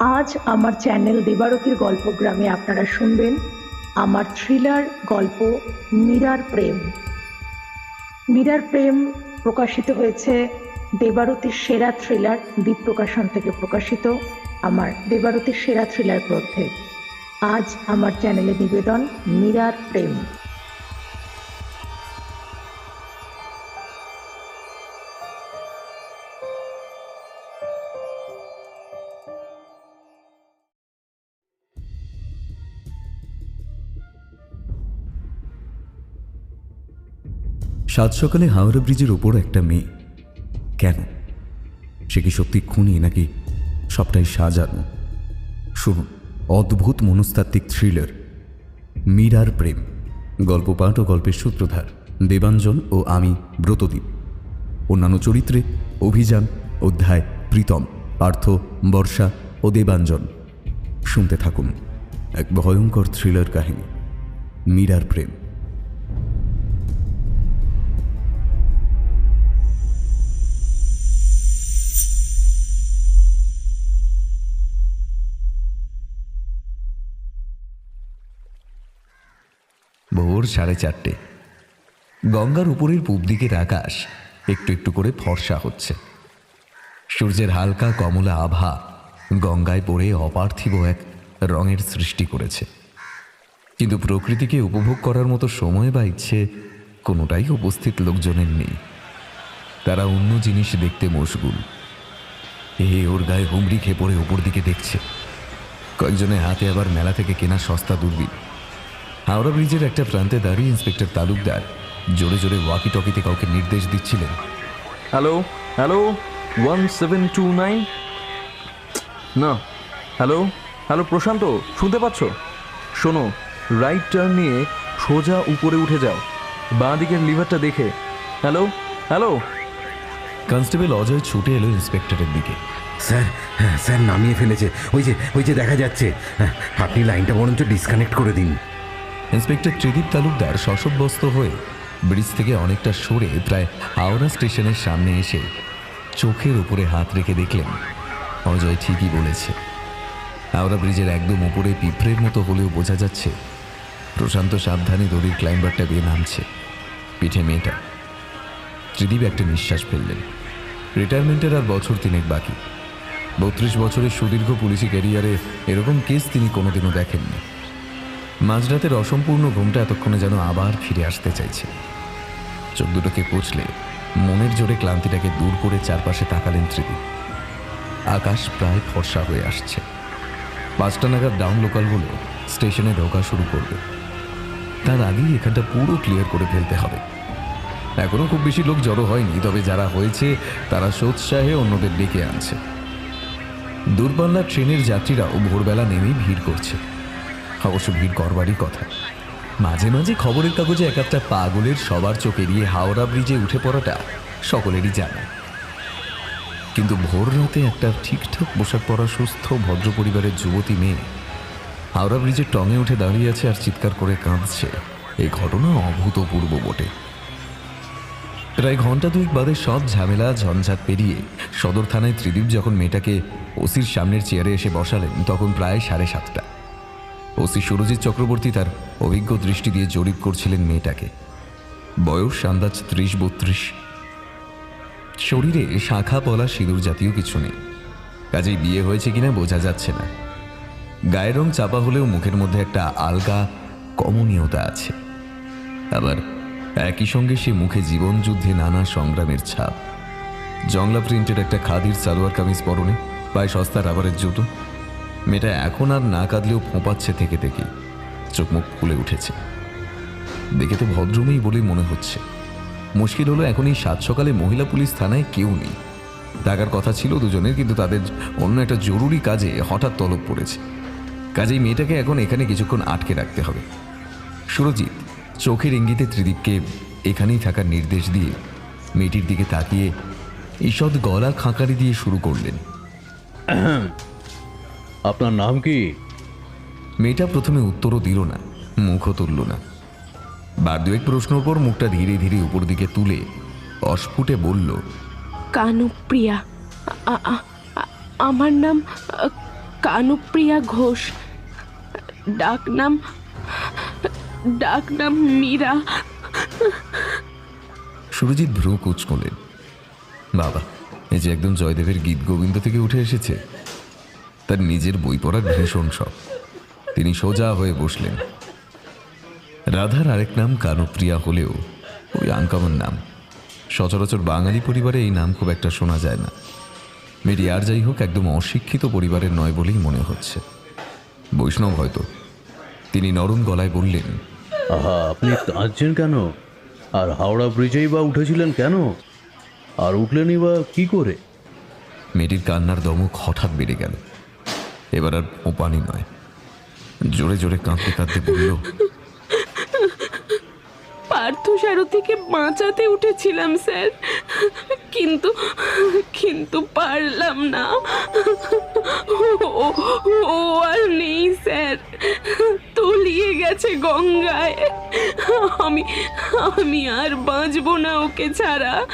আজ আমার চ্যানেল দেবারতীর গল্পগ্রামে আপনারা শুনবেন আমার থ্রিলার গল্প মীরার প্রেম। মীরার প্রেম প্রকাশিত হয়েছে দেবারতীর সেরা থ্রিলার দ্বীপ প্রকাশন থেকে প্রকাশিত আমার দেবারতীর সেরা থ্রিলার গ্রন্থে। আজ আমার চ্যানেলে নিবেদন মীরার প্রেম। সাত সকালে হাওড়া ব্রিজের ওপর একটা মেয়ে। কেন? সে কি সত্যি খুনি নাকি সবটাই সাজানো? শুনুন, অদ্ভুত মনস্তাত্ত্বিক থ্রিলার। মীরার প্রেম, গল্প পাঠ ও গল্পের সূত্রধার, দেবাঞ্জন ও আমি, ব্রতদীপ। অন্যান্য চরিত্রে অভিযান, অধ্যায়, প্রীতম, পার্থ, বর্ষা ও দেবাঞ্জন। শুনতে থাকুন, এক ভয়ঙ্কর থ্রিলার কাহিনী, মীরার প্রেম। ভোর সাড়ে চারটে। গঙ্গার উপরের পূব দিকের আকাশ একটু একটু করে ফর্সা হচ্ছে। সূর্যের হালকা কমলা আভা গঙ্গায় পড়ে অপার্থিব এক রঙের সৃষ্টি করেছে। কিন্তু প্রকৃতিকে উপভোগ করার মতো সময় বা ইচ্ছে কোনোটাই উপস্থিত লোকজনের নেই। তারা অন্য জিনিস দেখতে মশগুল। এ ওর গায়ে হুমড়ি খেয়ে পড়ে উপর দিকে দেখছে। কয়েকজনের হাতে আবার মেলা থেকে কেনা সস্তা দূরবীন। হাওড়া ব্রিজের একটা প্রান্তে দাঁড়িয়ে ইন্সপেক্টর তালুকদার জোরে জোরে ওয়াকি টকিতে কাউকে নির্দেশ দিচ্ছিলেন। Hello hello one seven two nine? না হ্যালো হ্যালো প্রশান্ত শুনতে পাচ্ছ? শোনো রাইট টার্ন নিয়ে সোজা উপরে উঠে যাও বাঁ দিকের লিভারটা দেখে। Hello hello? কনস্টেবল অজয় ছুটে এলো ইন্সপেক্টরের দিকে। স্যার হ্যাঁ স্যার নামিয়ে ফেলেছে। ওই যে ওই যে দেখা যাচ্ছে। হ্যাঁ, আপনি লাইনটা বরঞ্চ ডিসকানেক্ট করে দিন। ইন্সপেক্টর ত্রিদীপ তালুকদার শশব্যস্ত হয়ে ব্রিজ থেকে অনেকটা সরে প্রায় হাওড়া স্টেশনের সামনে এসে চোখের উপরে হাত রেখে দেখলেন, অজয় ঠিকই বলেছে। হাওড়া ব্রিজের একদম উপরে পিঁপড়ের মতো হলেও বোঝা যাচ্ছে প্রশান্ত সাবধানে দড়ির ক্লাইম্বারটা বেয়ে নামছে পিঠে মেয়েটা। ত্রিদীপ একটা নিঃশ্বাস ফেললেন। রিটায়ারমেন্টের আর বছর তিনেক বাকি। বত্রিশ বছরের সুদীর্ঘ পুলিশি ক্যারিয়ারে এরকম কেস তিনি কোনোদিনও দেখেননি। মাঝরাতের অসম্পূর্ণ ঘুমটা এতক্ষণে যেন আবার ফিরে আসতে চাইছে। চোখ দুটোকে কুচলে মনের জোরে ক্লান্তিটাকে দূর করে চারপাশে তাকালেন ত্রিদীপ আকাশ প্রায় ফর্সা হয়ে আসছে। পাঁচটা নাগাদ ডাউন লোকালগুলো স্টেশনে ঢোকা শুরু করবে। তার আগেই এখানটা পুরো ক্লিয়ার করে ফেলতে হবে। এখনও খুব বেশি লোক জড়ো হয়নি, তবে যারা হয়েছে, তারা সোৎসাহে অন্যদের ডেকে আনছে। দূরপাল্লার ট্রেনের যাত্রীরাও ভোরবেলা নেমেই ভিড় করছে। অবশ্য ভিড় করবারই কথা। মাঝে মাঝে খবরের কাগজে এক একটা পাগলের সবার চোখ এড়িয়ে হাওড়া ব্রিজে উঠে পড়াটা সকলেরই জানা। কিন্তু ভোর রাতে একটা ঠিকঠাক পোশাক পরা সুস্থ ভদ্র পরিবারের যুবতী মেয়ে হাওড়া ব্রিজের টঙে উঠে দাঁড়িয়ে আছে আর চিৎকার করে কাঁদছে। এই ঘটনা অভূতপূর্ব বটে। প্রায় ঘণ্টা দুই বাদে সব ঝামেলা ঝঞ্ঝাট পেরিয়ে সদর থানায় ত্রিদীপ যখন মেয়েটাকে ওসির সামনের চেয়ারে এসে বসালেন, তখন প্রায় সাড়ে সাতটা। ওসি সুরজিৎ চক্রবর্তী তার অভিজ্ঞ দৃষ্টি দিয়ে জরিপ করছিলেন মেয়েটাকে। বয়স আন্দাজ ত্রিশ বত্রিশ। শরীরে শাখা, পলা, সিঁদুর জাতীয় কিছু নেই। কাজেই বিয়ে হয়েছে কিনা বোঝা যাচ্ছে না। গায়ের রং চাপা হলেও মুখের মধ্যে একটা আলগা কমনীয়তা আছে। আবার একই সঙ্গে সে মুখে জীবনযুদ্ধে নানা সংগ্রামের ছাপ। জংলা প্রিন্টের একটা খাদির সালোয়ার কামিজ পরনে, পায়ে সস্তা রাবারের জুতো মেয়েটা এখন আর না কাঁদলেও ফোঁপাচ্ছে থেকে থেকে। চোখ মুখ ফুলে উঠেছে। দেখে তো ভদ্রমেই বলেই মনে হচ্ছে। মুশকিল হলো এখন এই সাত সকালে মহিলা পুলিশ থানায় কেউ নেই। টাকার কথা ছিল দুজনের, কিন্তু তাদের অন্য একটা জরুরি কাজে হঠাৎ তলব পড়েছে। কাজেই মেয়েটাকে এখন এখানে কিছুক্ষণ আটকে রাখতে হবে। সুরজিৎ চোখের ইঙ্গিতে ত্রিদীপকে এখানেই থাকার নির্দেশ দিয়ে মেয়েটির দিকে তাকিয়ে ঈষৎ গলা খাঁকারি দিয়ে শুরু করলেন। আপনার নাম কি? মেয়েটা প্রথমে উত্তরও দিল না মুখও তুলল না। বার দুয়েক প্রশ্নর পর মুখটা ধীরে ধীরে উপর দিকে তুলে অস্ফুটে বলল কানুপ্রিয়া আ- আ- আ- আমার নাম কানুপ্রিয়া ঘোষ। ডাকনাম ডাকনাম মীরা। সুরজিৎ ভ্রু কুচকলেন বাবা এই যে একদম জয়দেবের গীত গোবিন্দ থেকে উঠে এসেছে। তার নিজের বই পড়ার ভীষণ শখ। তিনি সোজা হয়ে বসলেন। রাধার আরেক নাম কানুপ্রিয়া হলেও ওই আনকমন নাম। সচরাচর বাঙালি পরিবারে এই নাম খুব একটা শোনা যায় না। মেয়েটি আর যাই হোক একদম অশিক্ষিত পরিবারের নয় বলেই মনে হচ্ছে। বৈষ্ণব হয়তো। তিনি নরম গলায় বললেন আহা আপনি কাঁদছেন কেন? আর হাওড়া ব্রিজেই বা উঠেছিলেন কেন? আর উঠলেনই বা কি করে? মেয়েটির কান্নার দমক হঠাৎ বেড়ে গেল। এবার আর ও পানি নয়। জোরে জোরে কাঁদতে কাঁদতে বলল পার্থ সারথীকে বাঁচাতে উঠেছিলাম, স্যার। কিন্তু কিন্তু পারলাম না। ও আর নেই, স্যার। তলিয়ে গেছে গঙ্গায়। আমি আমি আর বাঁচবো না ওকে ছাড়া।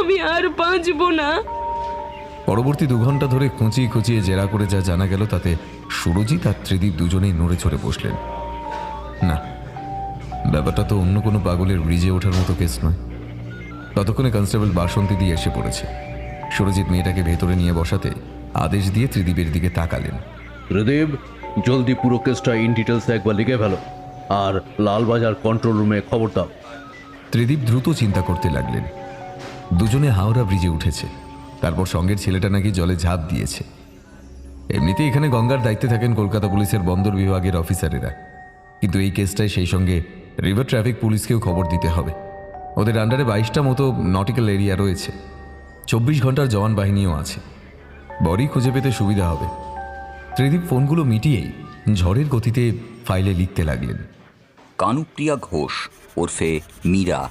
আমি আর বাঁচবো না। পরবর্তী দু ঘণ্টা ধরে খুঁচিয়ে খুঁচিয়ে জেরা করে যা জানা গেল তাতে সুরজিৎ আর ত্রিদীপ দুজনেই নড়ে চড়ে বসলেন। না ব্যাপারটা তো অন্য কোনো পাগলের ব্রিজে ওঠার মতো কেস নয়। ততক্ষণে কনস্টেবল বাসন্তী দিয়ে এসে পড়েছে। সুরজিৎ মেয়েটাকে ভেতরে নিয়ে বসাতে আদেশ দিয়ে ত্রিদীপের দিকে তাকালেন। ত্রিদেব জলদি পুরো কেসটা ইন ডিটেলস একবার লিখে ফেলো আর লালবাজার কন্ট্রোল রুমে খবর দাও। ত্রিদীপ দ্রুত চিন্তা করতে লাগলেন। দুজনে হাওড়া ব্রিজে উঠেছে। তারপর সঙ্গের ছেলেটা নাকি জলে ঝাঁপ দিয়েছে। এমনিতেই এখানে গঙ্গার দায়িত্বে থাকেন কলকাতা পুলিশের বন্দর বিভাগের অফিসারেরা। কিন্তু এই কেসটায় সেই সঙ্গে রিভার ট্রাফিক পুলিশকেও খবর দিতে হবে। ওদের আন্ডারে বাইশটা মতো নটিক্যাল এরিয়া রয়েছে। চব্বিশ ঘণ্টার জওয়ান বাহিনীও আছে। বডি খুঁজে পেতে সুবিধা হবে। ত্রিদীপ, ফোনগুলো মিটিয়েই ঝড়ের গতিতে ফাইলে লিখতে লাগলেন। কানুপ্রিয়া ঘোষ ওরফে মীরা,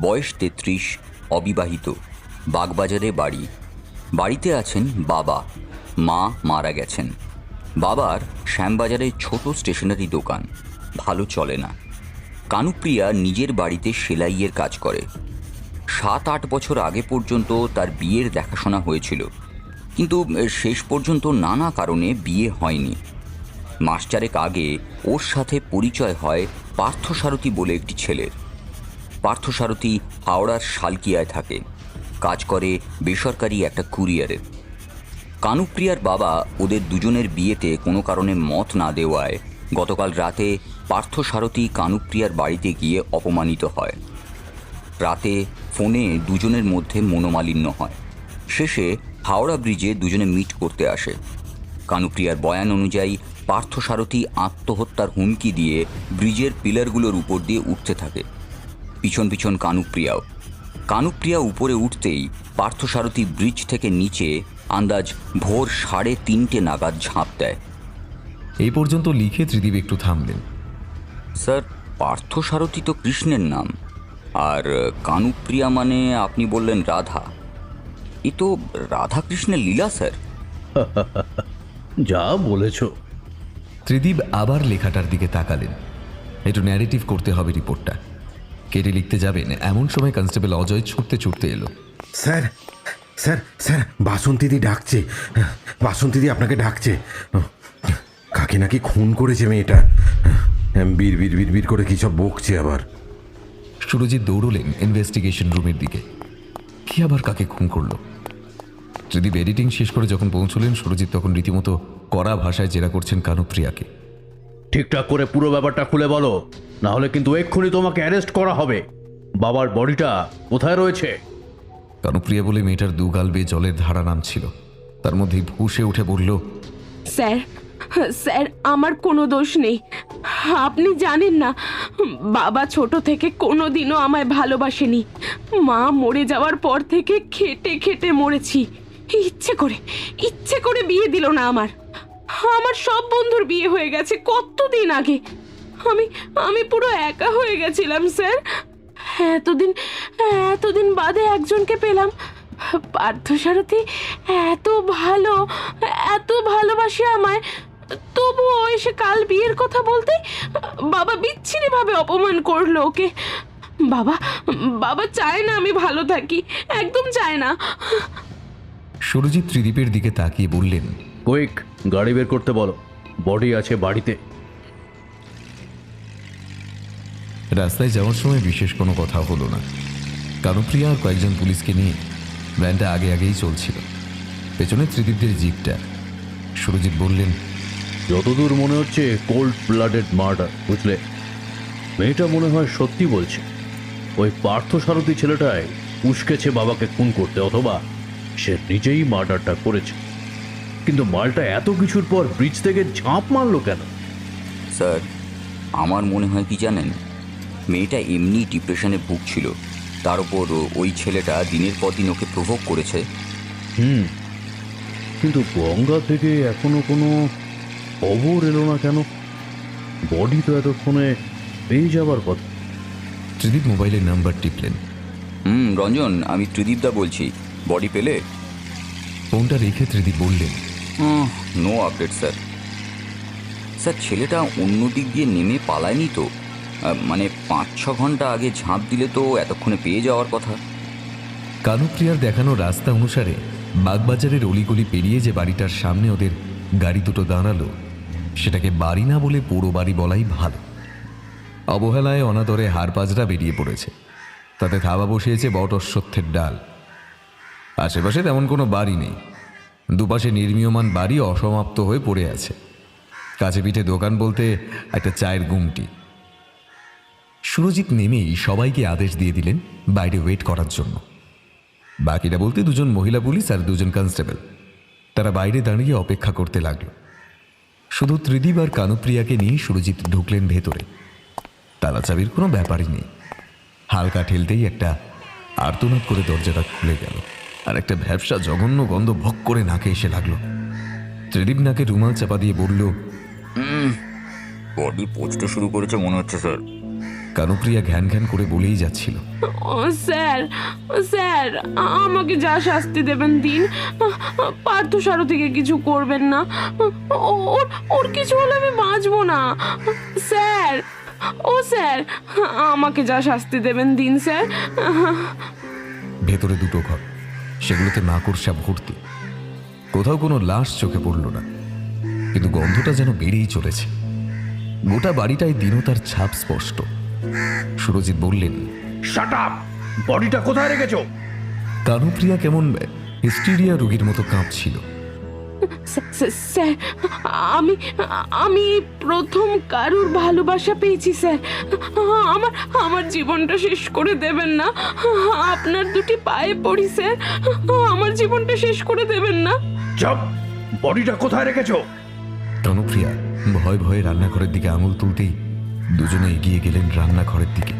বয়স তেত্রিশ, অবিবাহিত। বাগবাজারে বাড়ি। বাড়িতে আছেন বাবা। মা মারা গেছেন। বাবার শ্যামবাজারে ছোট স্টেশনারি দোকান। ভালো চলে না। কানুপ্রিয়া নিজের বাড়িতে সেলাইয়ের কাজ করে। সাত আট বছর আগে পর্যন্ত তার বিয়ের দেখাশোনা হয়েছিল। কিন্তু শেষ পর্যন্ত নানা কারণে বিয়ে হয়নি। মাস চারেক আগে ওর সাথে পরিচয় হয় পার্থসারথী বলে একটি ছেলের। পার্থসারথী হাওড়ার শালকিয়ায় থাকে। কাজ করে বেসরকারি একটা কুরিয়ারের কানুপ্রিয়ার বাবা ওদের দুজনের বিয়েতে কোনো কারণে মত না দেওয়ায় গতকাল রাতে পার্থসারথী কানুপ্রিয়ার বাড়িতে গিয়ে অপমানিত হয়। রাতে ফোনে দুজনের মধ্যে মনোমালিন্য হয়। শেষে হাওড়া ব্রিজে দুজনে মিট করতে আসে। কানুপ্রিয়ার বয়ান অনুযায়ী পার্থসারথী আত্মহত্যার হুমকি দিয়ে ব্রিজের পিলারগুলোর উপর দিয়ে উঠতে থাকে। পিছন পিছন কানুপ্রিয়াও কানুপ্রিয়া উপরে উঠতেই পার্থসারথী ব্রিজ থেকে নিচে আন্দাজ ভোর সাড়ে তিনটে নাগাদ ঝাঁপ দেয়। এই পর্যন্ত লিখে ত্রিদীপ একটু থামলেন। স্যার পার্থসারথী তো কৃষ্ণের নাম। আর কানুপ্রিয়া মানে আপনি বললেন রাধা। এ তো রাধাকৃষ্ণের লীলা স্যার। যা বলেছ। ত্রিদীপ আবার লেখাটার দিকে তাকালেন। একটু ন্যারেটিভ করতে হবে রিপোর্টটা কেটে লিখতে যাবেন। এমন সময় কনস্টেবল অজয় ছুটতে ছুটতে এলো। স্যার স্যার স্যার বাসন্তীদি ডাকছে। বাসন্তীদি আপনাকে ডাকছে। কাকে নাকি খুন করেছে মেয়েটা? বীর বীর বীর বীর করে কি সব বকছে আবার? সুরজিৎ দৌড়লেন ইনভেস্টিগেশন রুমের দিকে। কি আবার কাকে খুন করল? ত্রিদীপ এডিটিং শেষ করে যখন পৌঁছলেন সুরজিৎ তখন রীতিমতো কড়া ভাষায় জেরা করছেন কানুপ্রিয়াকে। ঠিকঠাক করে পুরো ব্যাপারটা খুলে বলো। না হলে কিন্তু এক্ষুনি তোমাকে অ্যারেস্ট করা হবে। বাবার বডিটা কোথায় রয়েছে? কানুপ্রিয়া বলে মেয়েটার দুগাল বেয়ে জলের ধারা নামছিল। তার মধ্যেই ভুষে উঠে বলল স্যার স্যার আমার কোনো দোষ নেই। আপনি জানেন না বাবা ছোট থেকে কোনো দিনও আমায় ভালোবাসেনি। মা মরে যাওয়ার পর থেকে খেটে খেটে মরেছি। ইচ্ছে করে ইচ্ছে করে বিয়ে দিল না আমার। আমার সব বন্ধুর বিয়ে হয়ে গেছে কতদিন আগে। আমি আমি পুরো একা হয়ে গেছিলাম, স্যার। এতদিন এতদিন বাদে একজনকে পেলাম। পার্থসারথী, এত ভালো, এত ভালোবাসে আমায়। তবুও এসে কাল বিয়ের কথা বলতে বাবা বিচ্ছিরি ভাবে অপমান করল ওকে। বাবা বাবা চায় না আমি ভালো থাকি, একদম চায় না। সুরজিৎ ত্রিদীপের দিকে তাকিয়ে বললেন কুইক গাড়ি বের করতে বলো। বডি আছে বাড়িতে। রাস্তায় যাওয়ার সময় বিশেষ কোনো কথা হলো না। কানুপ্রিয়া আর কয়েকজন পুলিশকে নিয়ে ভ্যানটা আগে আগেই চলছিল। পেছনে ত্রিদীপদের জিপটা। সুরজিৎ বললেন যতদূর মনে হচ্ছে কোল্ড ব্লাডেড মার্ডার বুঝলে? মেয়েটা মনে হয় সত্যি বলছে। ওই পার্থ সারথী ছেলেটায় উস্কেছে বাবাকে খুন করতে অথবা সে নিজেই মার্ডারটা করেছে। কিন্তু মালটা এত কিছুর পর ব্রিজ থেকে ঝাঁপ মারলো কেন? স্যার আমার মনে হয় কি জানেন? মেয়েটা এমনি ডিপ্রেশনে ভুগছিল। তার উপর ওই ছেলেটা দিনের পর দিন ওকে প্রভোগ করেছে। হুম। কিন্তু গঙ্গা থেকে এখনও কোনো খবর এলো না কেন? বডি তো এতক্ষণে পেয়ে যাবার কথা। ত্রিদীপ মোবাইলের নাম্বার টিপলেন। হুম রঞ্জন আমি ত্রিদীপদা বলছি। বডি পেলে? ফোনটা রেখে ত্রিদীপ বললেন। নো আপডেট স্যার স্যার ছেলেটা অন্য দিক দিয়ে নেমে পালায়নি তো। মানে পাঁচ ছ ঘণ্টা আগে ঝাঁপ দিলে তো এতক্ষণে পেয়ে যাওয়ার কথা। কানুপ্রিয়ার দেখানো রাস্তা অনুসারে বাগবাজারের অলিগলি পেরিয়ে যে বাড়িটার সামনে ওদের গাড়ি দুটো দাঁড়াল সেটাকে বাড়ি না বলে পুরো বাড়ি বলাই ভালো। অবহেলায় অনাদরে হাড় পাজরা বেরিয়ে পড়েছে। তাতে থাবা বসিয়েছে বট অশ্বত্থের ডাল। আশেপাশে তেমন কোনো বাড়ি নেই। দুপাশে নির্মীয়মান বাড়ি অসমাপ্ত হয়ে পড়ে আছে। কাছে পিঠে দোকান বলতে একটা চায়ের গুমটি। সুরজিৎ নেমেই সবাইকে আদেশ দিয়ে দিলেন বাইরে ওয়েট করার জন্য। বাকিরা বলতে দুজন মহিলা পুলিশ আর দুজন কনস্টেবল। তারা বাইরে দাঁড়িয়ে অপেক্ষা করতে লাগল। শুধু ত্রিদীপ আর কানুপ্রিয়াকে নিয়ে সুরজিৎ ঢুকলেন ভেতরে। তালা চাবির কোনো ব্যাপারই নেই। হালকা ঠেলতেই একটা আর্তনাদ করে দরজাটা খুলে গেল। আর একটা ভ্যাবসা জঘন্য গন্ধ ভক করে নাকে এসে লাগল। ত্রিদীপ নাকে রুমাল চাপা দিয়ে বলল বডি পচতে শুরু করেছে মনে হচ্ছে স্যার। কানুপ্রিয়া ঘ্যান ঘ্যান করে বলেই যাচ্ছিল ও স্যার ও স্যার আমাকে যা শাস্তি দেবেন দিন পার্থ সারথীকে কিছু করবেন না ও- ওর ওর কিছু হলে আমি বাঁচবো না। স্যার ও স্যার আমাকে যা শাস্তি দেবেন দিন স্যার। ভেতরে দুটো ঘর। সেগুলোতে মাকড়সা ভর্তি কোথাও কোনো লাশ চোখে পড়ল না। কিন্তু গন্ধটা যেন বেড়েই চলেছে। গোটা বাড়িটায় দিনও তার ছাপ স্পষ্ট। সুরজিৎ বললেন বডিটা কোথায় রেখেছ? কানুপ্রিয়া কেমন হিস্টিরিয়া রোগীর মতো কাঁপছিল। স্যার- আমি আমি প্রথম কারুর ভালোবাসা পেয়েছি স্যার। আমার আমার জীবনটা শেষ করে দেবেন না। আপনার দুটি পায়ে পড়ি স্যার। আমার জীবনটা শেষ করে দেবেন না। চাপ! বডিটা কোথায় রেখেছো? কানুপ্রিয়া ভয় ভয়ে রান্নাঘরের দিকে আঙুল তুলতেই দুজনে এগিয়ে গেলেন রান্নাঘরের দিকে।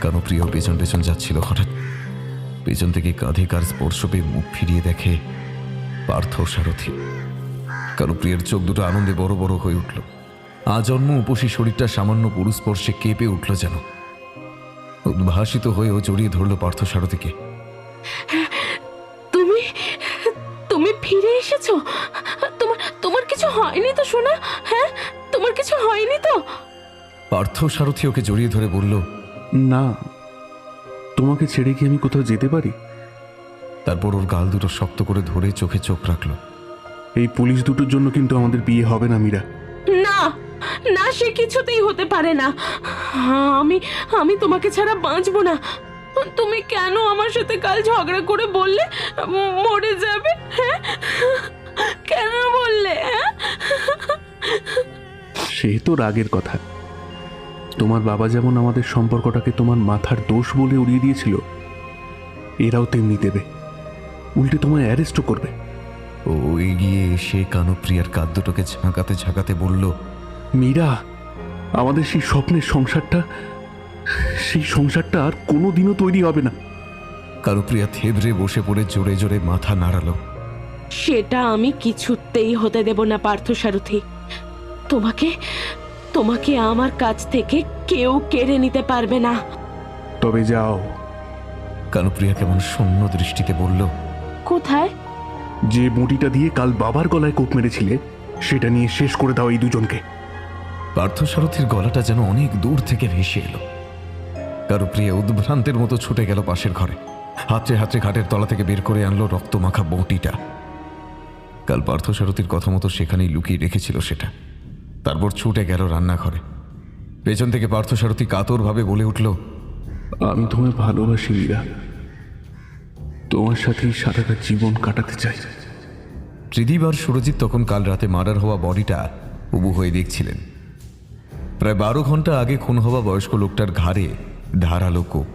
কানুপ্রিয়াও পেছন পেছন যাচ্ছিল হঠাৎ। পেছন থেকে কাঁধে কার স্পর্শ পেয়ে মুখ ফিরিয়ে দেখে পার্থ সারথি। কানুপ্রিয়ার চোখ দুটো আনন্দে বড় বড় হয়ে উঠল। আজন্ম উপসী শরীরটা সামান্য পুরুস্পর্শে কেঁপে উঠল যেন। উদ্ভাসিত হয়েও জড়িয়ে ধরল পার্থ সারথীকে। তুমি তুমি ফিরে এসেছ? তোমার তোমার কিছু হয়নি তো শোনা হ্যাঁ? তোমার কিছু হয়নি তো? পার্থ সারথী ওকে জড়িয়ে ধরে বলল না। তোমাকে ছেড়ে কি আমি কোথাও যেতে পারি? তারপর ওর গাল দুটো শক্ত করে ধরে চোখে চোখ রাখল। এই পুলিশ দুটোর জন্য কিন্তু আমাদের বিয়ে হবে না মীরা। না না সে কিছুতেই হতে পারে না। আমি আমি তোমাকে ছাড়া বাঁচবো না। তুমি কেন আমার সাথে কাল ঝগড়া করে বললে মরে যাবে হ্যাঁ? কেন বললে হ্যাঁ? সে তো রাগের কথা। তোমার বাবা যেমন আমাদের সম্পর্কটাকে তোমার মাথার দোষ বলে উড়িয়ে দিয়েছিল এরাও তেমনি দেবে। উল্টে তোমায় অ্যারেস্টও করবে। ও এগিয়ে এসে কানুপ্রিয়ার কাঁদ দুটোকে ঝাঁকাতে ঝাঁকাতে বলল মীরা আমাদের সেই স্বপ্নের সংসারটা সেই সংসারটা আর কোনো দিনও তৈরি হবে না। কানুপ্রিয়া থেবড়ে বসে পড়ে জোরে জোরে মাথা নাড়ালো। সেটা আমি কিছুতেই হতে দেব না পার্থ সারথি। তোমাকে তোমাকে আমার কাছ থেকে কেউ কেড়ে নিতে পারবে না। তবে যাও। কানুপ্রিয়া কেমন শূন্য দৃষ্টিতে বলল কোথায়? যে মুটিটা দিয়ে কাল বাবার গলায় কোপ মেরেছিলে সেটা নিয়ে শেষ করে দাও এই দুজনকে। পার্থসারথীর গলাটা যেন অনেক দূর থেকে ভেসে এলো। কানুপ্রিয়া উদ্ভ্রান্তের মতো ছুটে গেল পাশের ঘরে। হাতড়ে হাতড়ে ঘাটের তলা থেকে বের করে আনলো রক্তমাখা বটিটা। কাল পার্থসারথীর কথা মতো সেখানেই লুকিয়ে রেখেছিল সেটা। তারপর ছুটে গেল রান্নাঘরে। পেছন থেকে পার্থসারথী কাতরভাবে বলে উঠল আমি তোমায় ভালোবাসি মীরা। তোমার সাথেই সারাটা জীবন কাটাতে চাই। ত্রিদীপ আর সুরজিৎ তখন কাল রাতে মার্ডার হওয়া বডিটা উবু হয়ে দেখছিলেন। প্রায় বারো ঘণ্টা আগে খুন হওয়া বয়স্ক লোকটার ঘাড়ে ধারালো কোপ।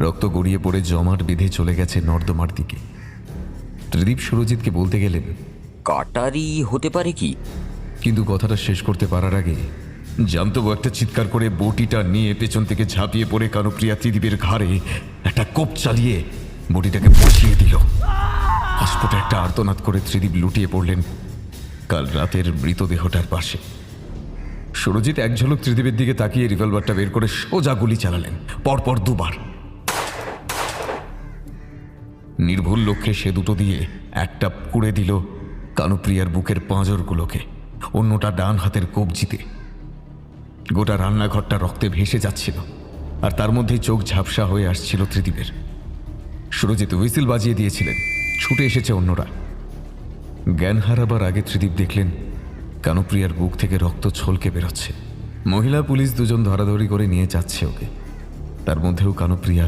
রক্ত গড়িয়ে পড়ে জমাট বেঁধে চলে গেছে নর্দমার দিকে। ত্রিদীপ সুরজিৎকে বলতে গেলেন কাটারি হতে পারে কি? কিন্তু কথাটা শেষ করতে পারার আগে জামতবু একটা চিৎকার করে বটিটা নিয়ে পেছন থেকে ঝাঁপিয়ে পড়ে কানুপ্রিয়া ত্রিদীপের ঘাড়ে একটা কোপ চালিয়ে বটিটাকে বসিয়ে দিল। হাসপটে একটা আর্তনাদ করে ত্রিদীপ লুটিয়ে পড়লেন কাল রাতের মৃতদেহটার পাশে। সুরজিৎ এক ঝলক ত্রিদীপের দিকে তাকিয়ে রিভলভারটা বের করে সোজা গুলি চালালেন, পরপর দুবার। নির্ভুল লক্ষ্যে সে দুটো দিয়ে একটা পুড়ে দিল কানুপ্রিয়ার বুকের পাঁজরগুলোকে, অন্যটা ডান হাতের কবজিতে। গোটা রান্নাঘরটা রক্তে ভেসে যাচ্ছিল, আর তার মধ্যেই চোখ ঝাপসা হয়ে আসছিল ত্রিদীপের। সুরজিৎ হুইসিল বাজিয়ে দিয়েছিলেন। ছুটে এসেছে অন্যরা। জ্ঞান হারাবার আগে ত্রিদীপ দেখলেন, কানুপ্রিয়ার বুক থেকে রক্ত ছলকে বেরোচ্ছে। মহিলা পুলিশ দুজন ধরাধরি করে নিয়ে যাচ্ছে ওকে। তার মধ্যেও কানুপ্রিয়া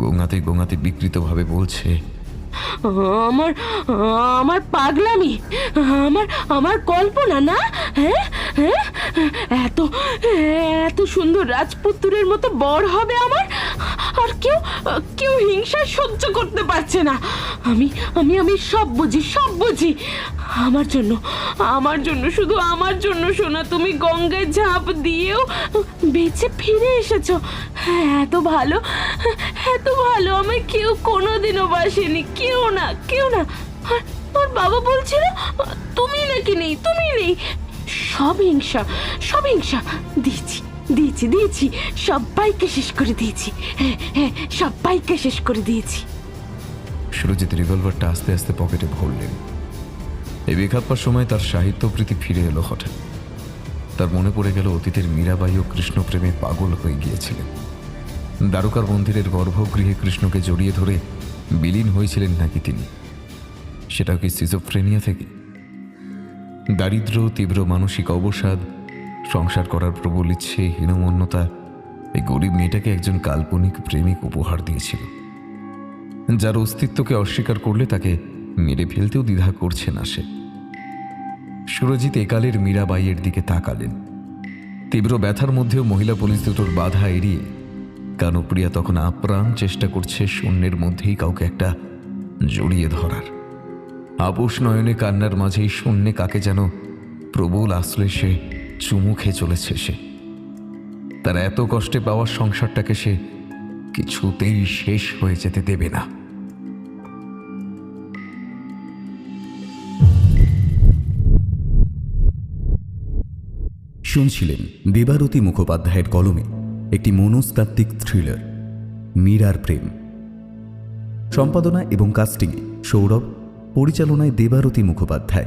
গোঙাতে গোঙাতে বিকৃতভাবে বলছে, আমার আমার পাগলামি, আমার আমার কল্পনা না? হ্যাঁ হ্যাঁ এত এত সুন্দর রাজপুত্রের মতো বর হবে আমার? আর কেউ কেউ হিংসা সহ্য করতে পারছে না। আমি আমি আমি সব বুঝি সব বুঝি। আমার জন্য আমার জন্য শুধু আমার জন্য শোনা তুমি গঙ্গায় ঝাঁপ দিয়েও বেঁচে ফিরে এসেছ। হ্যাঁ, এত ভালো এত ভালো আমি কেউ কোনোদিনও বাসেনি কেউ না কেউ না। আর বাবা বলছিল তুমি নাকি নেই তুমি নেই। সব হিংসা সব হিংসা দিয়েছি দিয়েছি দিয়েছি। সবাইকে শেষ করে দিয়েছি। হ্যাঁ হ্যাঁ সবাইকে শেষ করে দিয়েছি। সুরজিৎ রিভলভারটা আস্তে আস্তে পকেটে ভরলেন। এই বেখাপ্পার সময় তার সাহিত্যপ্রীতি ফিরে এলো হঠাৎ। তার মনে পড়ে গেল অতীতের মীরাবাই ও কৃষ্ণপ্রেমে পাগল হয়ে গিয়েছিলেন। দ্বারকার মন্দিরের গর্ভগৃহে কৃষ্ণকে জড়িয়ে ধরে বিলীন হয়েছিলেন নাকি তিনি? সেটাও কি সিজোফ্রেনিয়া থেকে? দারিদ্র, তীব্র মানসিক অবসাদ সংসার করার প্রবল ইচ্ছে, হীনমন্যতা, এই গরিব মেয়েটাকে একজন কাল্পনিক প্রেমিক উপহার দিয়েছিল। যার অস্তিত্বকে অস্বীকার করলে তাকে মেরে ফেলতেও দ্বিধা করছে না সে। সুরজিৎ একালের মীরাবাইয়ের দিকে তাকালেন। তীব্র ব্যথার মধ্যেও মহিলা পুলিশ দুটোর বাধা এড়িয়ে কানুপ্রিয়া তখন আপ্রাণ চেষ্টা করছে শূন্যের মধ্যেই কাউকে একটা জড়িয়ে ধরার। আপোষ নয়নে কান্নার মাঝেই শূন্যে কাকে যেন প্রবল আসলে সে চুমু খেয়ে চলেছে সে। তার এত কষ্টে পাওয়ার সংসারটাকে সে কিছুতেই শেষ হয়ে যেতে দেবে না। শুনছিলেন দেবারতী মুখোপাধ্যায়ের কলমে একটি মনস্তাত্ত্বিক থ্রিলার মীরার প্রেম। সম্পাদনা এবং কাস্টিংয়ে সৌরভ, পরিচালনায় দেবারতী মুখোপাধ্যায়।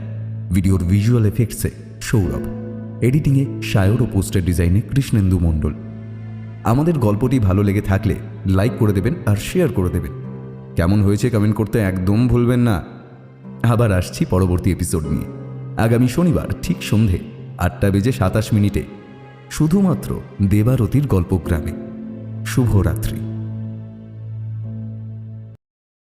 ভিডিওর ভিজুয়াল এফেক্টসে সৌরভ। এডিটিংয়ে সায়র ও পোস্টার ডিজাইনে কৃষ্ণেন্দু মণ্ডল। আমাদের গল্পটি ভালো লেগে থাকলে লাইক করে দেবেন আর শেয়ার করে দেবেন। কেমন হয়েছে কমেন্ট করতে একদম ভুলবেন না। আবার আসছি পরবর্তী এপিসোড নিয়ে। আগামী শনিবার ঠিক সন্ধে আটটা বেজে সাতাশ মিনিটে। শুধুমাত্র দেবারতির গল্পগ্রামে শুভরাত্রি।